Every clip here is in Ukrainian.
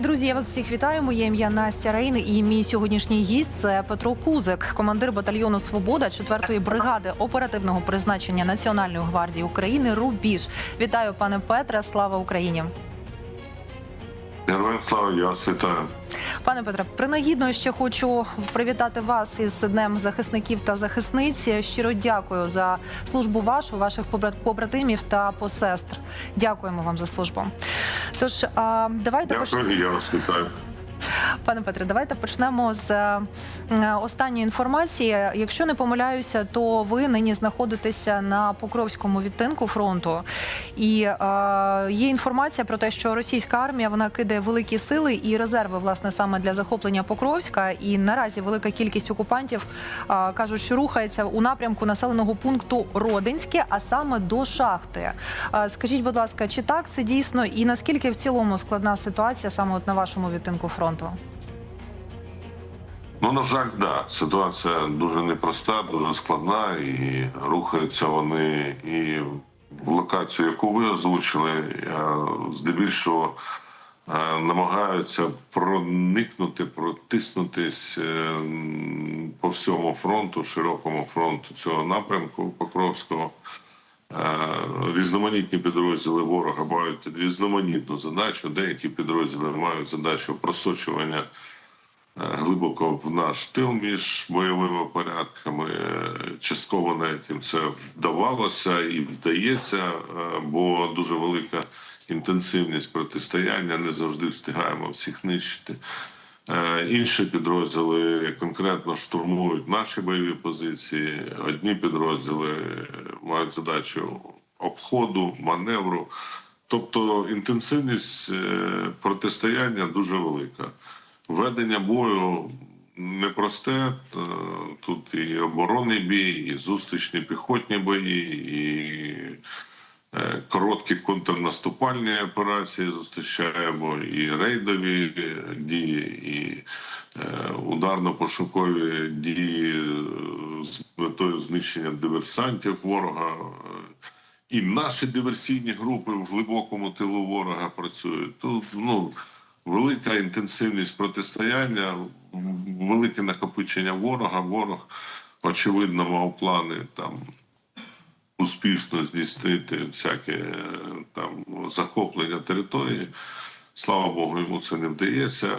Друзі, я вас всіх вітаю. Моє ім'я Настя Рейн і мій сьогоднішній гість це Петро Кузик, командир батальйону Свобода 4-ї бригади оперативного призначення Національної гвардії України. Рубіж. Вітаю, пане Петре. Слава Україні. Героям слава, я вас вітаю. Пане Петре, принагідно ще хочу привітати вас із Днем захисників та захисниць. Щиро дякую за службу вашу, ваших побрат- побратимів та посестр. Дякуємо вам за службу. Тож давайте Дякую, пош... я вас вітаю. Пане Петре, давайте почнемо з е, останньої інформації. Якщо не помиляюся, то ви нині знаходитеся на Покровському відтинку фронту, і е, є інформація про те, що російська армія вона кидає великі сили і резерви, власне, саме для захоплення Покровська. І наразі велика кількість окупантів е, кажуть, що рухається у напрямку населеного пункту Родинське, а саме до шахти. Е, скажіть, будь ласка, чи так це дійсно, і наскільки в цілому складна ситуація саме от на вашому відтинку фронту? Ну, на жаль, да, ситуація дуже непроста, дуже складна, і рухаються вони і в локацію, яку ви озвучили, здебільшого е, намагаються проникнути, протиснутись е, по всьому фронту, широкому фронту цього напрямку Покровського. Різноманітні підрозділи ворога мають різноманітну задачу. Деякі підрозділи мають задачу просочування е, глибоко в наш тил між бойовими порядками. Частково навіть їм це вдавалося і вдається, е, бо дуже велика інтенсивність протистояння. Не завжди встигаємо всіх нищити. Е, Інші підрозділи конкретно штурмують наші бойові позиції. Одні підрозділи мають задачу обходу, маневру. Тобто інтенсивність е, протистояння дуже велика. Ведення бою непросте. Е, Тут і оборонний бій, і зустрічні піхотні бої, і е, короткі контрнаступальні операції зустрічаємо, і рейдові дії, і ударно-пошукові дії е, з метою знищення диверсантів ворога. Е, І наші диверсійні групи в глибокому тилу ворога працюють. Тут ну, велика інтенсивність протистояння, велике накопичення ворога. Ворог, очевидно, мав плани там успішно здійснити всяке е, там захоплення території. Слава Богу, йому це не вдається.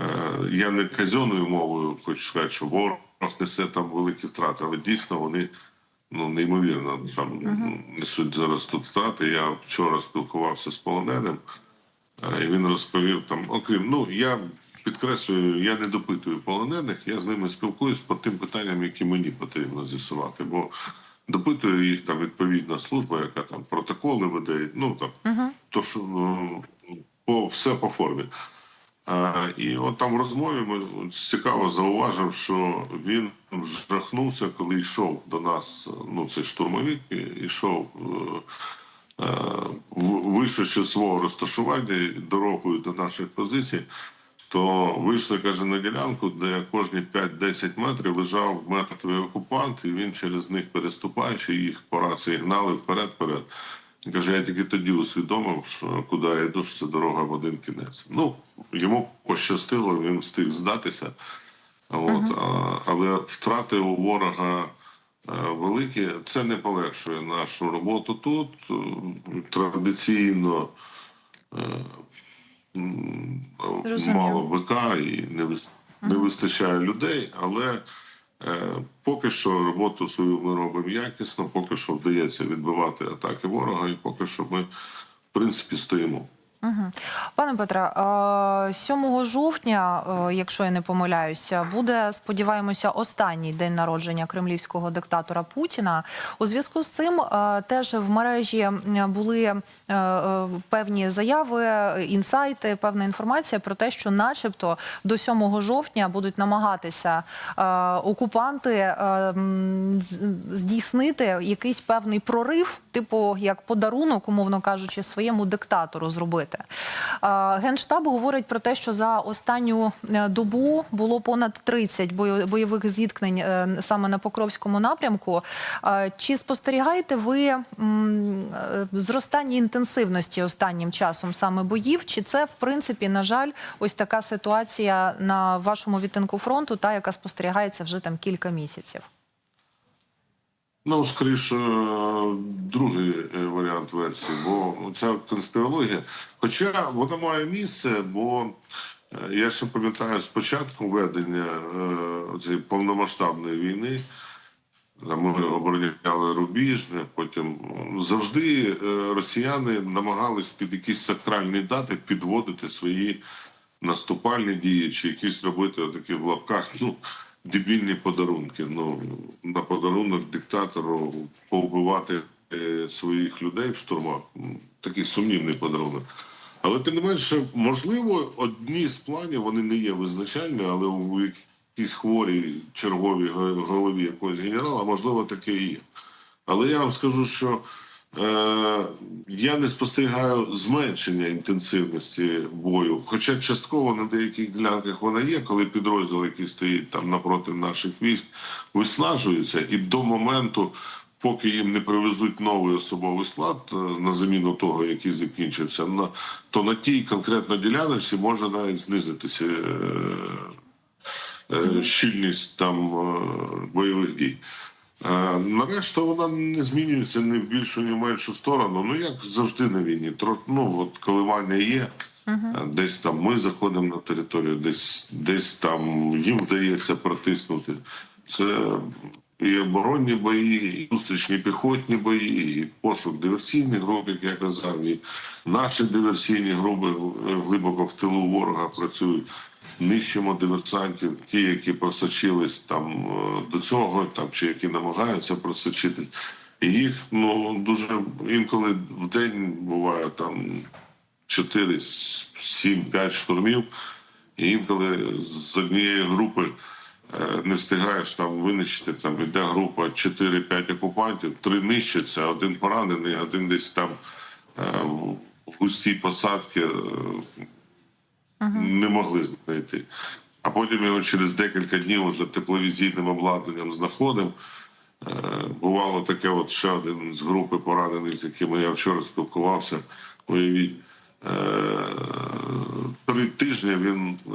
Е, Я не казенною мовою хочу сказати, що ворог несе там великі втрати, але дійсно вони ну неймовірно там несуть зараз тут втрати. Я вчора спілкувався з полоненим, е, і він розповів там, окрім ну я. Підкреслюю, я не допитую полонених, я з ними спілкуюсь по тим питанням, які мені потрібно з'ясувати. Бо допитує їх там відповідна служба, яка там протоколи веде. Ну там то що ну, по все по формі. І от там в розмові ми цікаво зауважив, що він вжахнувся, коли йшов до нас. Ну, це штурмовик, і йшов. е, е, Вийшовши свого розташування дорогою до наших позицій, то вийшли, каже, на ділянку, де кожні 5-10 метрів лежав мертвий окупант, і він через них переступаючи, їх по рації гнали вперед-вперед. Він Каже, я тільки тоді усвідомив, що куди я йду, що це дорога в один кінець. Ну, йому пощастило, він встиг здатися. От, а, але втрати у ворога е, великі. Це не полегшує нашу роботу тут. Традиційно е, мало БК і не, не вистачає людей, але поки що роботу свою ми робимо якісно, поки що вдається відбивати атаки ворога, і поки що ми, в принципі, стоїмо. Пане Петре, е, 7 жовтня, якщо я не помиляюся, буде сподіваємося останній день народження кремлівського диктатора Путіна. У зв'язку з цим теж в мережі були е, е, певні заяви, інсайти, певна інформація про те, що, начебто, до 7 жовтня будуть намагатися окупанти здійснити якийсь певний прорив, типу як подарунок, умовно кажучи, своєму диктатору зробити. Говорите. Генштаб говорить про те, що за останню е, добу було понад 30 бою- бойових зіткнень е, саме на Покровському напрямку. Чи спостерігаєте ви е, зростання інтенсивності останнім часом саме боїв? Чи це в принципі, на жаль, ось така ситуація на вашому відтинку фронту, та яка спостерігається вже там кілька місяців? Ну, скоріше, другий е, варіант версії, бо ця конспірологія, хоча вона має місце, бо е, я ще пам'ятаю з початку ведення е, цієї повномасштабної війни, ми обороняли Рубіжне, потім завжди е, росіяни намагались під якісь сакральні дати підводити свої наступальні дії чи якісь робити такі в лапках. Ну, дебільні подарунки. Ну на подарунок диктатору повбивати е, своїх людей в штурмах. Такий сумнівний подарунок. Але тим не менше, можливо, одні з планів вони не є визначальні, але у якійсь хворій черговій голові якогось генерала, можливо, таке і є. Але я вам скажу, що я не спостерігаю зменшення інтенсивності бою. Хоча частково на деяких ділянках вона є, коли підрозділ, який стоїть там напроти наших військ, виснажується, і до моменту, поки їм не привезуть новий особовий склад е, на заміну того, який закінчився, на, то на тій конкретно ділянці може навіть знизитися. Е, е, щільність там е, бойових дій. Е, Нарешті вона не змінюється ні в більшу, ні в меншу сторону. Ну як завжди на війні. Ну от коливання є. Е, Десь там ми заходимо на територію, десь десь там їм вдається протиснути. Це і оборонні бої, і зустрічні піхотні бої, і пошук диверсійних груп, як я казав, і наші диверсійні групи е, глибоко в тилу ворога працюють. Нищимо диверсантів, ті, які просочились там е, до цього, там чи які намагаються просочити. І їх ну дуже інколи в день буває там 4, 7, 5 штурмів, і інколи з однієї групи е, не встигаєш там винищити, там іде група 4-5 окупантів, три нищаться, один поранений, один десь там е, в в густій посадці е, не могли знайти. А потім його через декілька днів вже тепловізійним обладнанням знаходимо. Е, Бувало таке, от ще один з групи поранених, з якими я вчора спілкувався. Уявіть, е, три тижні він е,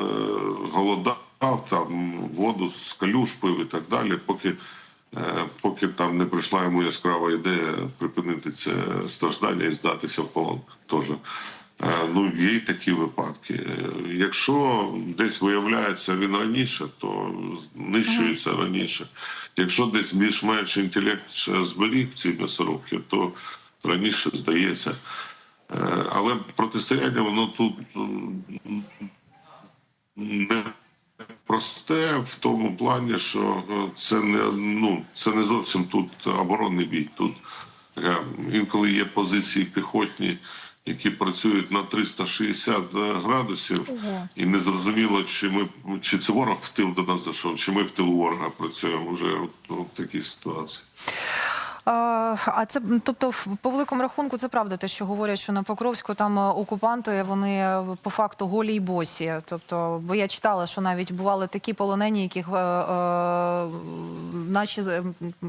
голодав, там воду з калюш і так далі, поки, поки там не прийшла йому яскрава ідея припинити це страждання і здатися в полон. Тож, е, ну, є й такі випадки. Е, Якщо десь виявляється він раніше, то нищується раніше. Якщо десь більш-менш інтелект ще зберіг ці м'ясорубки, то раніше здається. Е, Але протистояння воно тут не просте в тому плані, що е, це не ну це не зовсім тут оборонний бій. Тут е, інколи є позиції піхотні, які працюють на 360 градусів, Ого. і незрозуміло, чи ми чи це ворог в тил до нас зайшов, чи ми в тилу ворога працюємо вже в такій ситуації. А, це тобто, по великому рахунку, це правда, те, що говорять, що на Покровську там е, окупанти вони е, по факту голі й босі. Тобто, бо я читала, що навіть бували такі полонені, яких е, е, наші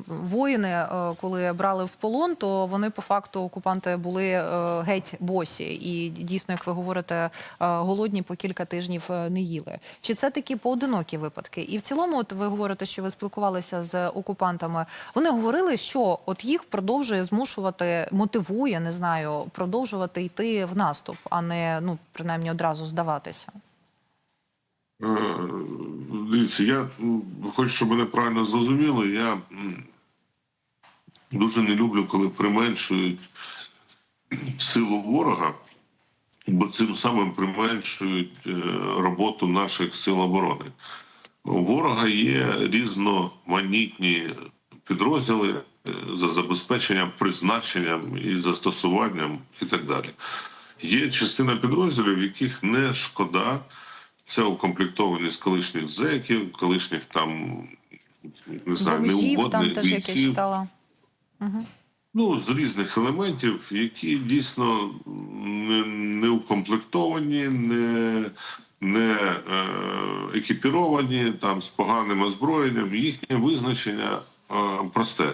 воїни, е, коли брали в полон, то вони по факту окупанти були геть босі. І дійсно, як ви говорите, голодні по кілька тижнів не їли. Чи це такі поодинокі випадки? І в цілому, от ви говорите, що ви спілкувалися з окупантами. Вони говорили, що от їх продовжує змушувати, мотивує, не знаю, продовжувати йти в наступ, а не ну принаймні одразу здаватися. Е, Дивіться, я хочу, щоб мене правильно зрозуміли. Я дуже не люблю, коли применшують силу ворога, бо цим самим применшують е, роботу наших сил оборони. У ворога є різноманітні підрозділи е, за забезпеченням, призначенням і застосуванням і так далі. Є частина підрозділів, яких не шкода. Це укомплектовані з колишніх зеків, колишніх там не знаю, неугодних бійців. читала. Ну, з різних елементів, які дійсно не, не укомплектовані, не, не е, екіпіровані, там з поганим озброєнням. Їхнє визначення просте.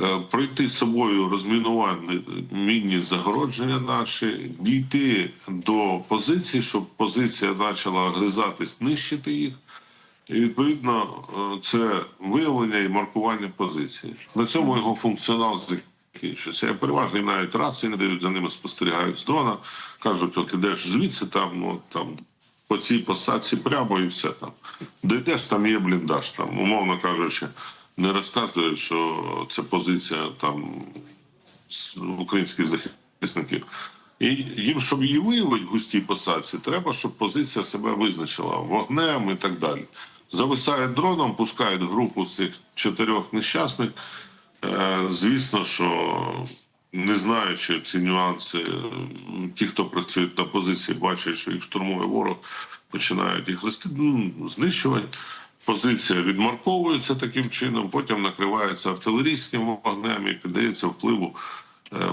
Е, Пройти з собою розмінування мінні загородження наші, дійти до позиції, щоб позиція почала гризатись, нищити їх. І відповідно е, це виявлення і маркування позиції. На цьому його функціонал закінчується. Я переважно навіть рації не дають за ними спостерігають з дрона. Кажуть, от ідеш звідси, там, ну там по цій посадці прямо і все там. Дійдеш, там є бліндаж, там, умовно кажучи, не розказують, що це позиція там українських захисників. І їм, щоб її виявити в густій посадці, треба, щоб позиція себе визначила вогнем і так далі. Зависають дроном, пускають групу з цих чотирьох нещасних. Е, Звісно, що не знаючи ці нюанси, ті, хто працюють на позиції, бачать, що їх штурмує ворог, починають їх листи, ну, знищувати. Позиція відмарковується таким чином, потім накривається артилерійським вогнем і піддається впливу е,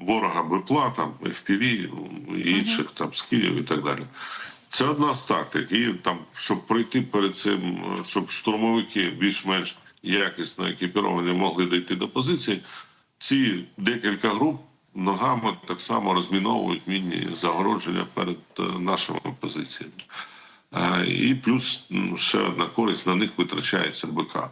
ворога БПЛА, там, FPV і інших там скілів і так далі. Це одна з тактик. І там, щоб пройти перед цим, е, щоб штурмовики більш-менш якісно екіпіровані могли дійти до позиції, ці декілька груп ногами так само розміновують мінні загородження перед е, нашими позиціями. І плюс ще одна користь на них витрачається БК.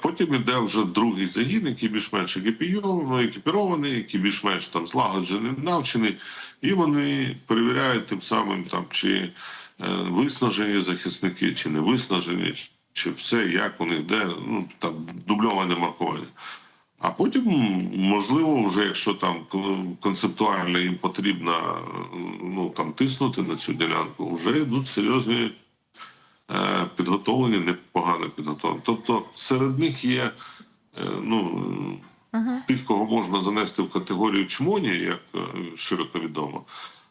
Потім іде вже другий загін, який більш-менш екіпірований, який більш-менш там злагоджений, навчений, і вони перевіряють тим самим, там, чи е, виснажені захисники, чи не виснажені, чи все, як у них де, ну там дубльоване маркування. А потім, можливо, вже якщо там концептуально їм потрібно ну там тиснути на цю ділянку, вже йдуть серйозні е, підготовлені, непогано підготовлені. Тобто серед них є е, ну, тих, кого можна занести в категорію чмоні, як е, широко відомо.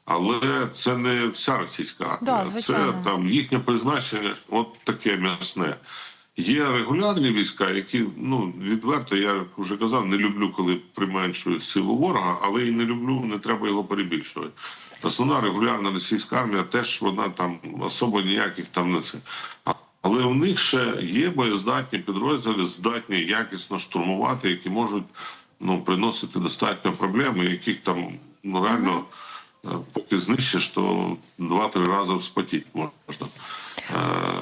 Але це не вся російська армія. Да, це там їхнє призначення, от таке м'ясне. Є регулярні війська, які ну відверто, я вже казав, не люблю, коли применшують силу ворога, але і не люблю, не треба його перебільшувати. Основна регулярна російська армія теж вона там особо ніяких там не це. Але у них ще є боєздатні підрозділи, здатні якісно штурмувати, які можуть ну приносити достатньо проблем, яких там ну реально. Е, Поки знищиш, то два-три рази вспотіть можна. Е,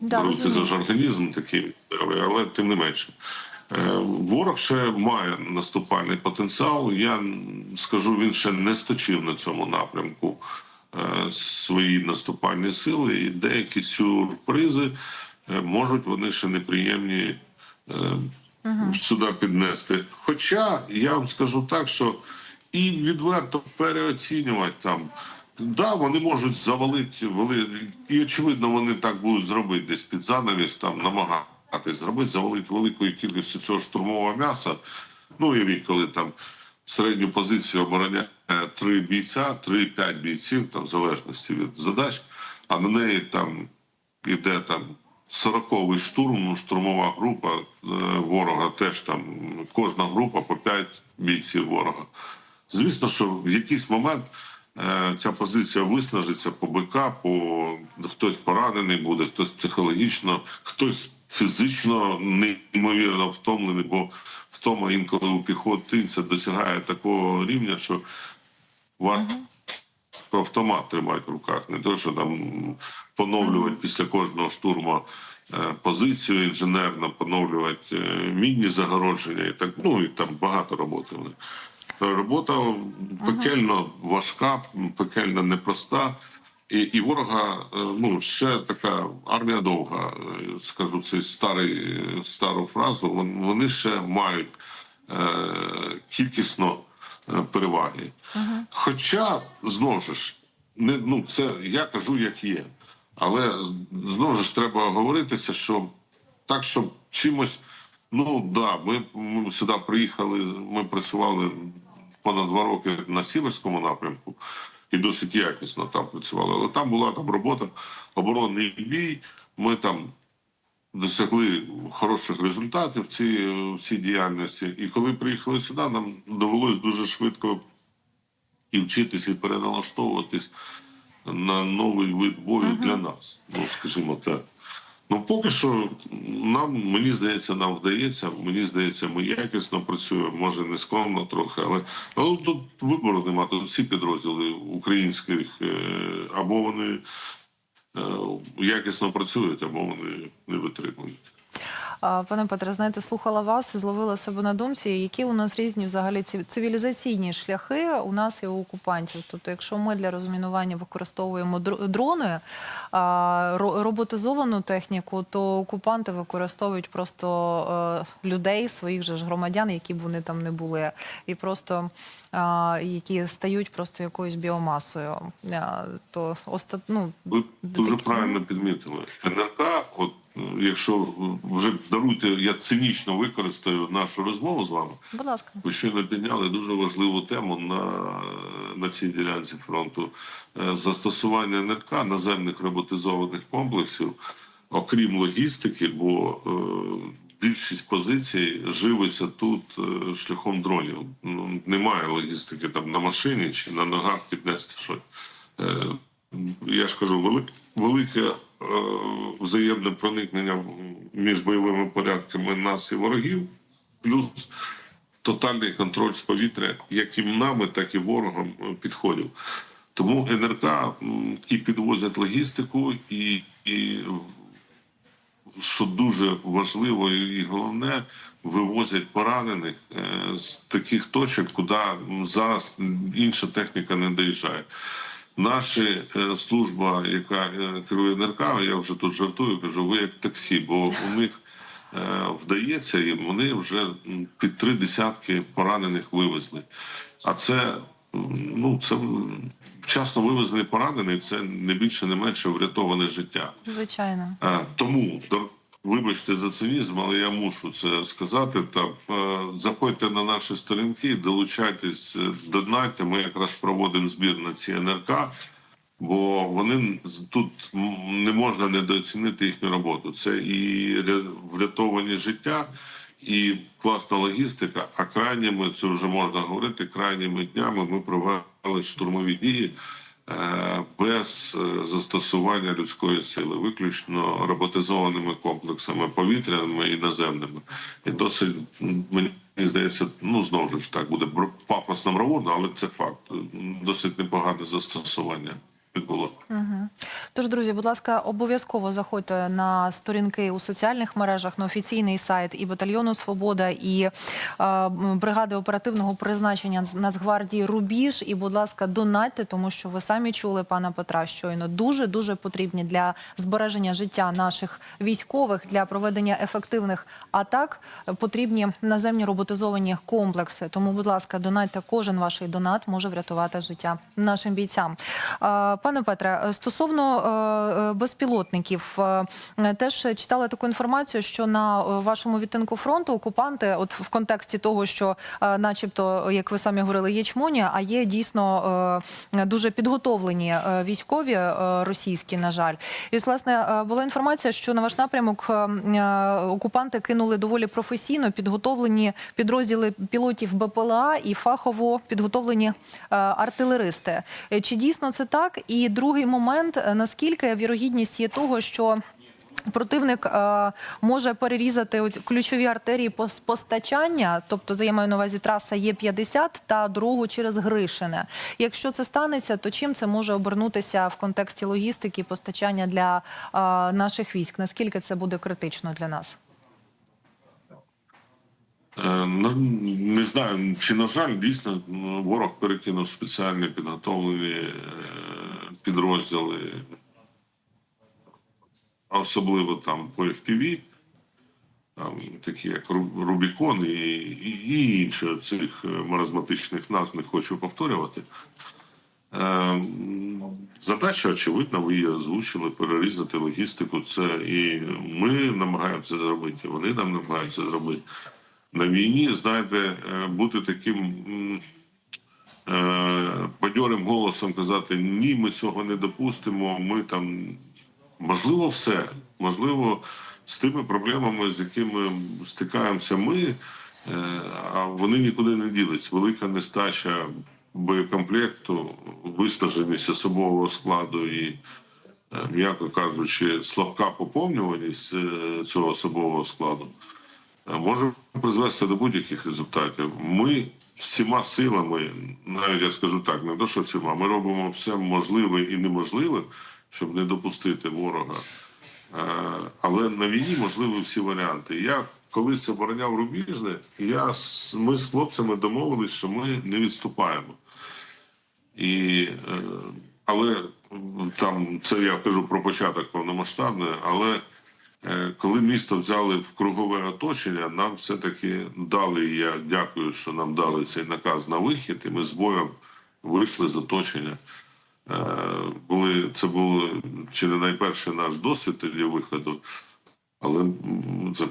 Да, Беруть за ж організм такий, але тим не менше. Е, Ворог ще має наступальний потенціал. Я скажу, він ще не сточив на цьому напрямку свої наступальні сили, і деякі сюрпризи можуть вони ще неприємні е, сюди піднести. Хоча я вам скажу так, що і відверто переоцінювати там. Да, вони можуть завалити вели... і очевидно, вони так будуть зробити десь під занавіс, там намагатись зробити, завалити великою кількістю цього штурмового м'яса. Ну і коли там середню позицію обороняє три бійця, три-п'ять бійців, там в залежності від задач, а на неї там іде там 40-й штурм, ну, штурмова група е, ворога, теж там кожна група по 5 бійців ворога. Звісно, що в якийсь момент е, ця позиція виснажиться по БК, по хтось поранений буде, хтось психологічно, хтось фізично неймовірно втомлений, бо втома інколи у піхотинця досягає такого рівня, що про автомат тримати в руках, не то, що там поновлювати після кожного штурму е, позицію інженерно, поновлювати е, мінні загородження і так. Ну і там багато роботи. в них. Та Робота пекельно важка, пекельно непроста. І, і ворога, е, ну ще така армія довга. е, Скажу цей старий стару фразу. вон- Вони ще мають е, кількісно е, переваги. Хоча знову ж не ну це я кажу, як є. Але знову ж треба говоритися, що так, щоб чимось. Ну да, ми, ми сюди приїхали. Ми працювали понад два роки на сіверському напрямку і досить якісно там працювали. Але там була там робота, оборонний бій. Ми там досягли хороших результатів в цій, в цій діяльності. І коли приїхали сюди, нам довелось дуже швидко і вчитись, і переналаштовуватись на новий вид бою для нас. Ну, скажімо так. Ну, поки що нам, мені здається, нам вдається. Мені здається, ми якісно працюємо, може не скромно трохи, але ну, тут вибору немає. Тут всі підрозділи українських е, або вони е, якісно працюють, або вони не витримують. Пане Петре, знаєте, слухала вас і зловила себе на думці, які у нас різні взагалі ці- цивілізаційні шляхи у нас і у окупантів. Тобто, якщо ми для розмінування використовуємо др- дрони, роботизовану техніку, то окупанти використовують просто е, людей, своїх же ж громадян, які б вони там не були, і просто які стають просто якоюсь біомасою. То оста... ну, Ви дуже правильно підмітили. НРК, от якщо вже даруйте, я цинічно використаю нашу розмову з вами. будь ласка. Ви щойно підняли дуже важливу тему на, на цій ділянці фронту Е, застосування НРК наземних роботизованих комплексів, окрім логістики, бо е, більшість позицій живиться тут е, шляхом дронів. Ну, немає логістики там на машині чи на ногах піднести щось. Е, я ж кажу, велик, велике е, взаємне проникнення між бойовими порядками нас і ворогів, плюс тотальний контроль з повітря, як і нами, так і ворогом е, підходів. Тому НРК і підвозять логістику, і, і що дуже важливо і головне, вивозять поранених е, з таких точок, куди зараз інша техніка не доїжджає. Наша е, служба, яка е, керує НРК, я вже тут жартую, кажу, ви як таксі, бо у них е, вдається їм, вони вже під три десятки поранених вивезли. А це ну це вчасно вивезений поранений, це не більше, не менше врятоване життя. Звичайно. Тому вибачте за цинізм, але я мушу це сказати. Та е, заходьте на наші сторінки, долучайтесь, е, донайте. Ми якраз проводимо збір на ці НРК, бо вони тут не можна недооцінити їхню роботу. Це і ря- врятовані життя. І класна логістика. А крайніми це вже можна говорити. Крайніми днями ми провели штурмові дії без е, застосування людської сили, виключно роботизованими комплексами повітряними і наземними. І досить мені здається, ну знову ж так буде пафосно мравурно, але це факт. Досить непогане застосування відбуло. Тож, друзі, будь ласка, обов'язково заходьте на сторінки у соціальних мережах, на офіційний сайт і батальйону Свобода, і е, бригади оперативного призначення Нацгвардії Рубіж. І, будь ласка, донатьте, тому що ви самі чули пана Петра щойно дуже дуже потрібні для збереження життя наших військових для проведення ефективних атак. е, Потрібні наземні роботизовані комплекси. Тому, будь ласка, донатьте. Кожен ваш донат може врятувати життя нашим бійцям. Е, Пане Петре, стосовно е, е, безпілотників, е, теж читала таку інформацію, що на е, вашому відтинку фронту окупанти, от в контексті того, що, е, начебто, як ви самі говорили, є чмоні, а є дійсно е, дуже підготовлені е, військові е, російські, на жаль. І власне е, була інформація, що на ваш напрямок е, е, окупанти кинули доволі професійно підготовлені підрозділи пілотів БПЛА і фахово підготовлені е, артилеристи. Е, Чи дійсно це так? І другий момент: е, наскільки вірогідність є того, що Противник е, може перерізати ключові артерії постачання, тобто я маю на увазі траса Є50 та дорогу через Гришине. Якщо це станеться, то чим це може обернутися в контексті логістики постачання для е, наших військ? Наскільки це буде критично для нас? Е, Не знаю, чи на жаль, дійсно ворог перекинув спеціальні підготовлені е, підрозділи, особливо там по FPV, там такі як Рубікон і, і, і інші цих е, маразматичних назв не хочу повторювати. Е, Задача очевидна, ви її озвучили, перерізати логістику. Це і ми намагаємося зробити, і вони нам намагаються зробити. На війні, знаєте, е, бути таким бадьорим голосом казати ні, ми цього не допустимо. Ми там можливо все, можливо, з тими проблемами, з якими стикаємося ми, е, а вони нікуди не ділись. Велика нестача боєкомплекту, виснаженість особового складу і, е, м'яко кажучи, слабка поповнюваність е, цього особового складу е, може призвести до будь-яких результатів. Ми всіма силами, навіть я скажу так, не то, що всіма, ми робимо все можливе і неможливе, щоб не допустити ворога. Е, Але на війні можливі всі варіанти. Я колись обороняв Рубіжне, я, ми з хлопцями домовились, що ми не відступаємо. І, е, але там це я кажу про початок повномасштабної, але коли місто взяли в кругове оточення, нам все-таки дали. Я дякую, що нам дали цей наказ на вихід, і ми з боєм вийшли з оточення. Е, Були це був чи не найперший наш досвід для виходу. Але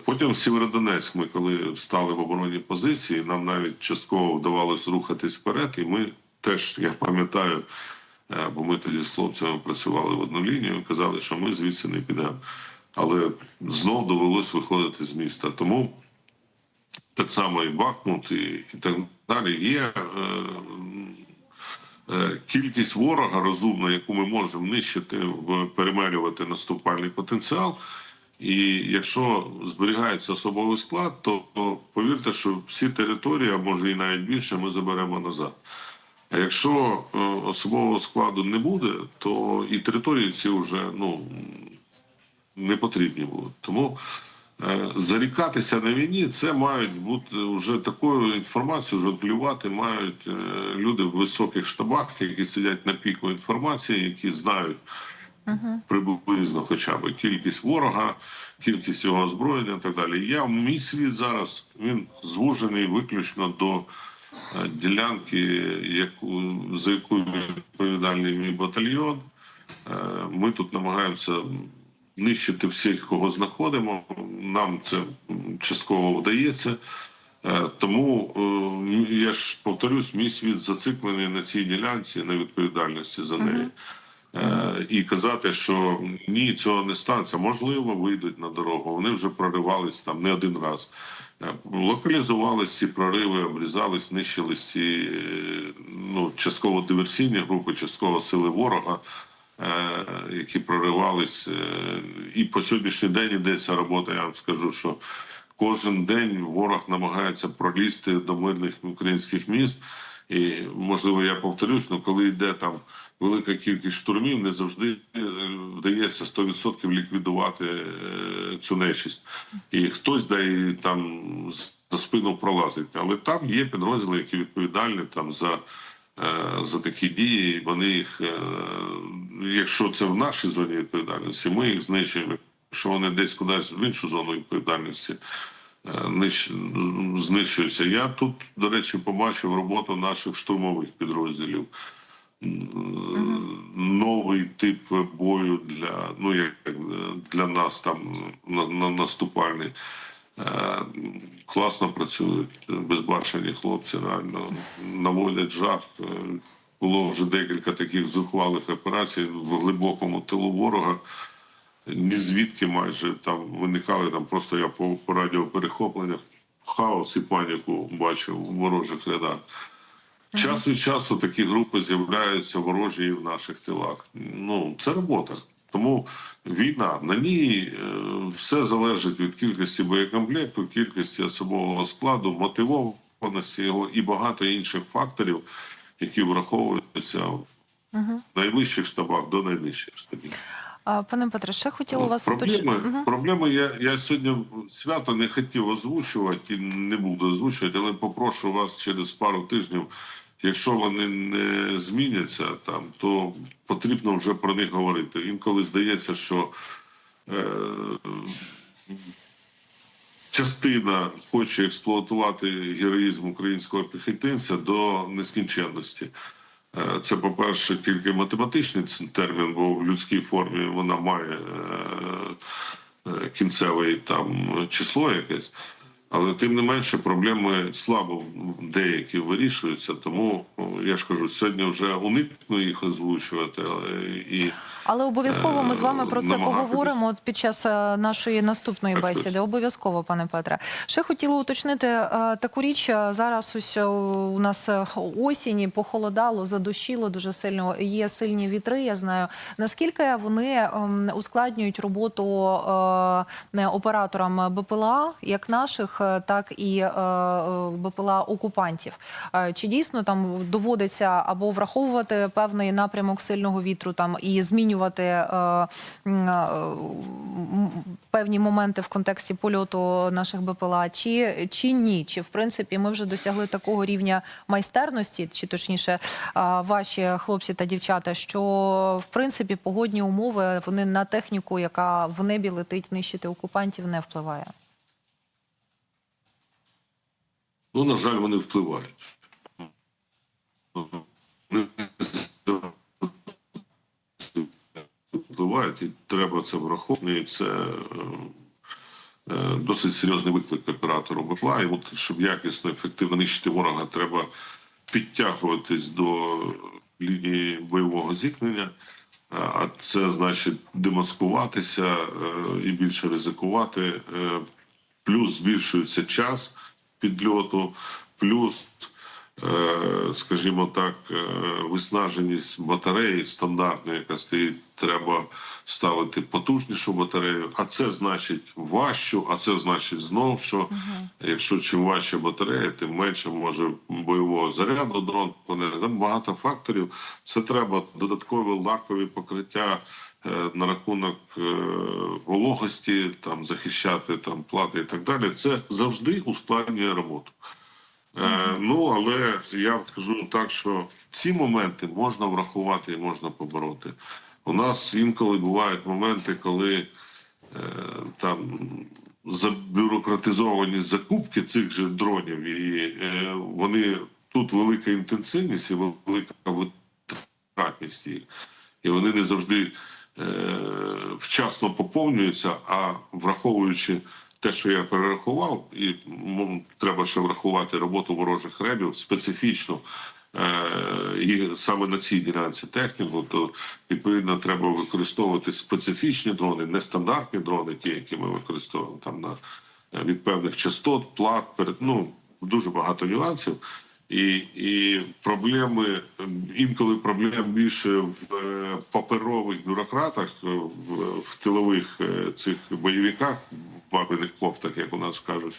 потім Сєвєродонецьк, ми коли стали в оборонні позиції, нам навіть частково вдавалося рухатись вперед, і ми теж, я пам'ятаю, е, бо ми тоді з хлопцями працювали в одну лінію, казали, що ми звідси не підемо. Але знов довелось виходити з міста. Тому так само і Бахмут, і, і так далі. Є е, е, кількість ворога розумна, яку ми можемо нищити, перемелювати наступальний потенціал. І якщо зберігається особовий склад, то, то повірте, що всі території, а може і навіть більше, ми заберемо назад. А якщо е, особового складу не буде, то і території ці вже ну, не потрібні будуть. Тому е, зарікатися на війні це мають бути вже такою інформацією, вже плювати мають е, люди в високих штабах, які сидять на піку інформації, які знають приблизно хоча б кількість ворога, кількість його озброєння і так далі. Я мій світ зараз він звужений виключно до е, ділянки, яку за яку відповідальний мій батальйон. Е, Ми тут намагаємося нищити всіх, кого знаходимо. Нам це частково вдається. Е, Тому е, я ж повторюсь, мій світ зациклений на цій ділянці, на відповідальності за неї. Е, І казати, що ні, цього не станеться. Можливо, вийдуть на дорогу. Вони вже проривались там не один раз. Локалізувались ці прориви, обрізались, нищились ці ну, частково диверсійні групи, частково сили ворога, які проривались. Е, І по сьогоднішній день йдеться робота. Я вам скажу, що кожен день ворог намагається пролізти до мирних українських міст. І можливо, я повторюсь, але коли йде там велика кількість штурмів, не завжди е, вдається 100% ліквідувати е, цю нечисть. І хтось да і там за спину пролазить. Але там є підрозділи, які відповідальні там за, е, за такі дії. Вони їх, е, якщо це в нашій зоні відповідальності, ми їх знищуємо. Якщо вони десь кудись в іншу зону відповідальності е, знищуються. Я тут, до речі, побачив роботу наших штурмових підрозділів. Новий тип бою для ну як е, для нас там на, на наступальний. Е, Класно працюють, безбашені хлопці, реально наводять жах. Е, Було вже декілька таких зухвалих операцій в глибокому тилу ворога ні звідки майже там виникали там просто я по, по радіоперехопленнях хаос і паніку бачив у ворожих рядах. Час від часу такі групи з'являються ворожі і в наших тилах. Ну це робота. Тому війна на ній е, все залежить від кількості боєкомплекту, кількості особового складу, мотивованості його і багато інших факторів, які враховуються в найвищих штабах до найнижчих штабів. Пане Петре, ще хотіла вас уточнити. Проблеми, проблеми я, я сьогодні свято не хотів озвучувати і не буду озвучувати, але попрошу вас через пару тижнів, якщо вони не зміняться там, то потрібно вже про них говорити. Інколи здається, що е, частина хоче експлуатувати героїзм українського піхотинця до нескінченності. Е, Це, по-перше, тільки математичний термін, бо в людській формі вона має е, е, кінцеве там число якесь. Але тим не менше проблеми слабо деякі вирішуються. Тому я ж кажу, сьогодні вже уникну їх озвучувати. Але і Але обов'язково ми з вами про це поговоримо от під час е, нашої наступної Так, бесіди. Обов'язково, пане Петре. Ще хотіла уточнити е, таку річ. е, Зараз ось е, у нас е, осінь, похолодало, задощило дуже сильно. Є сильні вітри. Я знаю наскільки вони ем, ускладнюють роботу е, операторам БПЛА, як наших, е, так і е, е, БПЛА окупантів. Е, Чи дійсно там доводиться або враховувати певний напрямок сильного вітру там і змінювати е, е, певні моменти в контексті польоту наших БПЛА, чи, чи ні? Чи в принципі ми вже досягли такого рівня майстерності, чи точніше е, ваші хлопці та дівчата, що в принципі погодні умови вони на техніку, яка в небі летить нищити окупантів, не впливає. Ну, на жаль, вони впливають. Впливають, і треба це враховувати. Це е, е, досить серйозний виклик оператору БПЛА. І от, щоб якісно, ефективно нищити ворога, треба підтягуватись до лінії бойового зіткнення. А- А це значить демаскуватися е, і більше ризикувати. Е, Плюс збільшується час підльоту, плюс, е, скажімо так, е, виснаженість батареї стандартної, яка стоїть, треба ставити потужнішу батарею. А це значить важчу, а це значить знов, що якщо чим важча батарея, тим менше може бойового заряду дрон. Там багато факторів. Це треба додаткові лакові покриття. Е, На рахунок е, вологості, там захищати там плати і так далі, це завжди ускладнює роботу. Е, ну але я скажу так, що ці моменти можна врахувати і можна побороти. У нас інколи бувають моменти, коли там забюрократизовані закупки цих же дронів, і вони тут велика інтенсивність і велика витратність їх. І вони не завжди вчасно поповнюються, а враховуючи те, що я перерахував, і треба ще врахувати роботу ворожих ребів специфічно. е, І саме на цій ділянці техніку, то відповідно треба використовувати специфічні дрони, нестандартні дрони, ті, які ми використовуємо там на е, від певних частот, плат, перед ну дуже багато нюансів. І, і проблеми інколи проблем більше в е, паперових бюрократах, е, в, в тилових е, цих бойовиках, в бабиних кофтах, як у нас кажуть,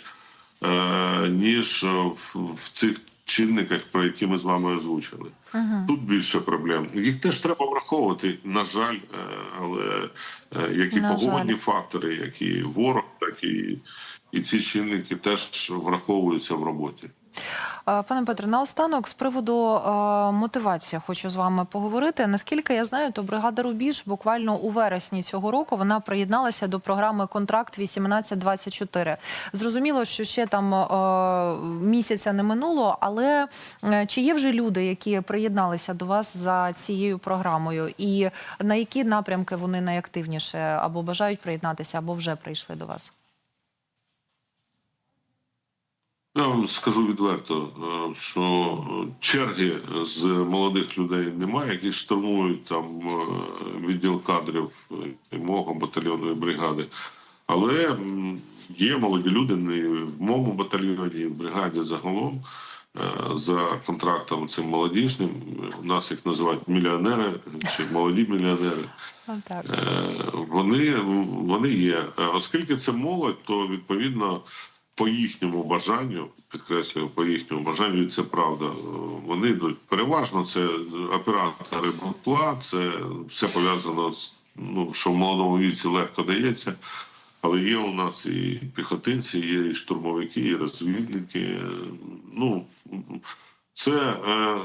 ніж в, в цих чинниках, про які ми з вами озвучили. Тут більше проблем. Їх теж треба враховувати, на жаль, але е, як і жаль. погодні фактори, як і ворог, так і, і ці чинники теж враховуються в роботі. Пане Петре, наостанок з приводу мотивації хочу з вами поговорити. Наскільки я знаю, то бригада Рубіж буквально у вересні цього року вона приєдналася до програми Контракт 1824 Зрозуміло, що ще там місяця не минуло, але чи є вже люди, які приєдналися до вас за цією програмою, і на які напрямки вони найактивніше або бажають приєднатися, або вже прийшли до вас? Я вам скажу відверто, е, що черги з молодих людей немає, які штурмують там е, відділ кадрів е, мого батальйону і бригади. Але є молоді люди не в моєму батальйоні, і в бригаді загалом за контрактом цим молодіжним. У нас їх називають мільйонери чи молоді мільйонери. Е, вони, вони є. Оскільки це молодь, то відповідно по їхньому бажанню, підкреслюю, по їхньому бажанню, і це правда. е, Вони йдуть переважно. Це оператори БПЛА, це все пов'язано з ну, що в молодому віці легко дається. Але є у нас і піхотинці, є і штурмовики, і розвідники. Ну це, е,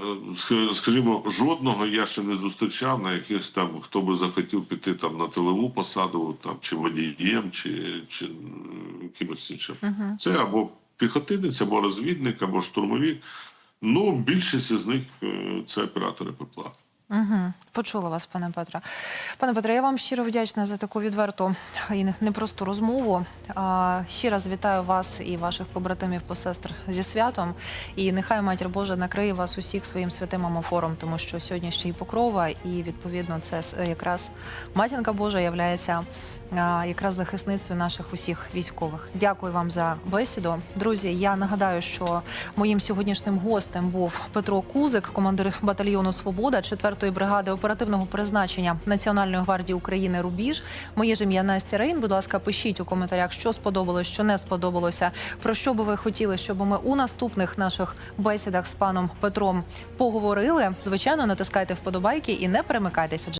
скажімо, жодного я ще не зустрічав на якихось там, хто би захотів піти там на тилову посаду, там чи водієм, чи, чи м, якимось іншим. Це або піхотинець, або розвідник, або штурмовик. Ну, більшість з них е, це оператори ППЛА. Угу. Почула вас, пане Петре. Пане Петре, я вам щиро вдячна за таку відверту і непросту розмову. А, ще раз вітаю вас і ваших побратимів посестр зі святом. І нехай матір Божа накриє вас усіх своїм святим амофором, тому що сьогодні ще й покрова, і відповідно це якраз матінка Божа являється якраз захисницею наших усіх військових. Дякую вам за бесіду. Друзі, я нагадаю, що моїм сьогоднішнім гостем був Петро Кузик, командир батальйону Свобода 4-ї бригади оперативного призначення Національної гвардії України Рубіж. Моє ж ім'я Настя Рейн. Будь ласка, пишіть у коментарях, що сподобалось, що не сподобалося. Про що би ви хотіли, щоб ми у наступних наших бесідах з паном Петром поговорили. Звичайно, натискайте вподобайки і не перемикайтеся.